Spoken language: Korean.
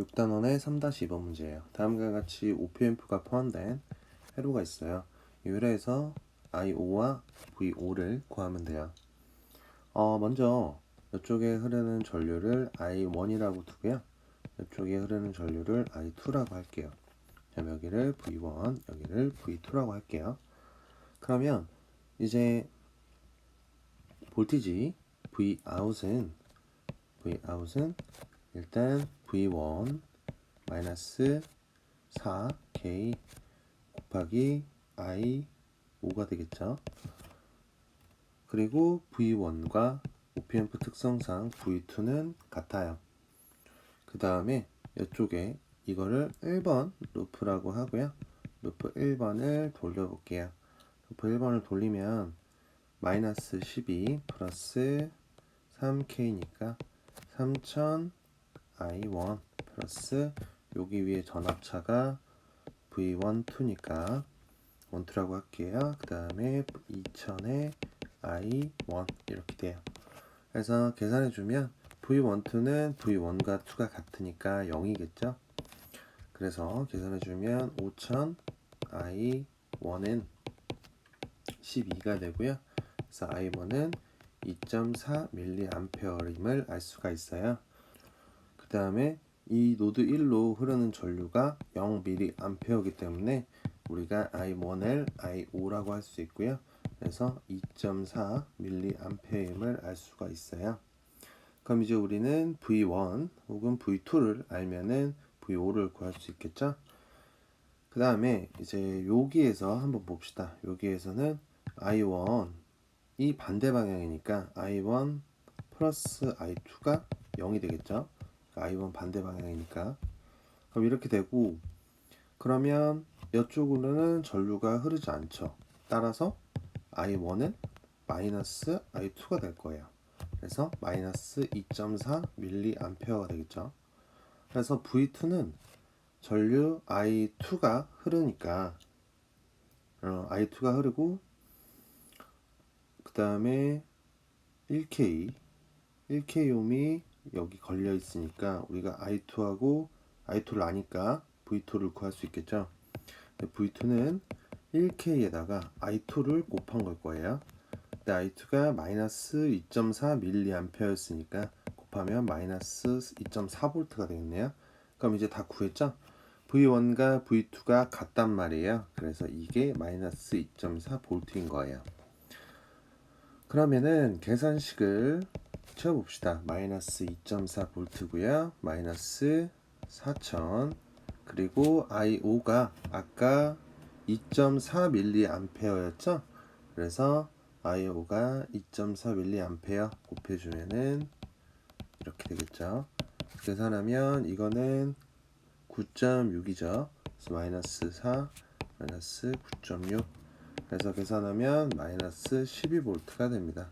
6단원의 3-2번 문제예요. 다음과 같이 OPMF가 포함된 회로가 있어요. 이 회로에서 I5와 V5를 구하면 돼요. 어, 먼저 이쪽에 흐르는 전류를 I1이라고 두고요. 이쪽에 흐르는 전류를 I2라고 할게요. 자, 여기를 V1, 여기를 V2라고 할게요. 그러면 이제 볼티지 Vout은 Vout은 일단 V1 마이너스 4K 곱하기 I5가 되겠죠. 그리고 V1과 OPMF 특성상 V2는 같아요. 그 다음에 이쪽에 이거를 1번 루프라고 하고요. 루프 1번을 돌려볼게요. 루프 1번을 돌리면 마이너스 12 플러스 3K니까 3000 I1 플러스 여기 위에 전압차가 V1, 2니까 1, 2라고 할게요. 그 다음에 2000에 I1 이렇게 돼요. 그래서 계산해 주면 V1, 2는 V1과 2가 같으니까 0이겠죠. 그래서 계산해 주면 5000 I1은 12가 되고요. 그래서 I1은 2.4mAh임을 알 수가 있어요. 그 다음에 이 노드 1로 흐르는 전류가 0mA이기 때문에 우리가 I1L, I5라고 할 수 있고요. 그래서 2.4mAh임을 알 수가 있어요. 그럼 이제 우리는 V1 혹은 V2를 알면은 V5를 구할 수 있겠죠? 그 다음에 이제 여기에서 한번 봅시다. 여기에서는 I1이 반대 방향이니까 I1 플러스 I2가 0이 되겠죠? I1 반대 방향이니까. 그럼 이렇게 되고, 그러면 이쪽으로는 전류가 흐르지 않죠. 따라서 I1은 마이너스 I2가 될 거예요. 그래서 마이너스 2.4mA가 되겠죠. 그래서 V2는 전류 I2가 흐르니까 어, I2가 흐르고 그 다음에 1K 1K옴이 여기 걸려 있으니까 우리가 I2하고 I2를 아니까 V2를 구할 수 있겠죠. V2는 1K에다가 I2를 곱한 걸 거예요. 근데 I2가 마이너스 2.4mA였으니까 곱하면 마이너스 2.4V가 되겠네요. 그럼 이제 다 구했죠? V1과 V2가 같단 말이에요. 그래서 이게 마이너스 2.4V인 거예요. 그러면은 계산식을 채워봅시다. 마이너스 2.4V고요. 마이너스 4000 그리고 I5가 아까 2.4mA였죠? 그래서 I5가 2.4mA 곱해주면은 이렇게 되겠죠. 계산하면 이거는 9.6이죠. 그래서 마이너스 4 마이너스 9.6 그래서 계산하면 마이너스 12V가 됩니다.